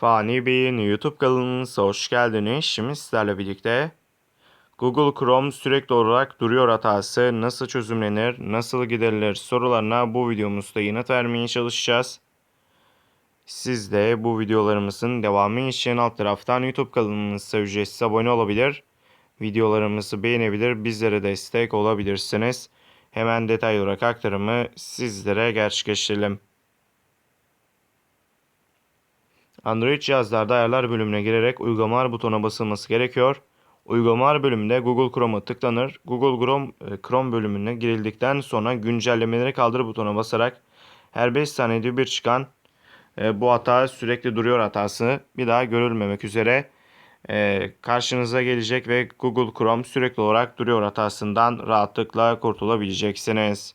Fani Bey'in YouTube kanalımıza hoş geldiniz. Şimdi sizlerle birlikte Google Chrome sürekli olarak duruyor hatası nasıl çözümlenir, nasıl giderilir sorularına bu videomuzda yanıt vermeye çalışacağız. Siz de bu videolarımızın devamı için alt taraftan YouTube kanalımıza ücretsiz abone olabilir. Videolarımızı beğenebilir, bizlere destek olabilirsiniz. Hemen detaylı olarak aktarımı sizlere gerçekleştirelim. Android cihazlarda ayarlar bölümüne girerek uygulamalar butonuna basılması gerekiyor. Uygulamalar bölümünde Google Chrome'a tıklanır. Google Chrome, e, Chrome bölümüne girildikten sonra güncellemeleri kaldır butonuna basarak her 5 saniyede bir çıkan e, bu hata sürekli duruyor hatası bir daha görülmemek üzere e, karşınıza gelecek ve Google Chrome sürekli olarak duruyor hatasından rahatlıkla kurtulabileceksiniz.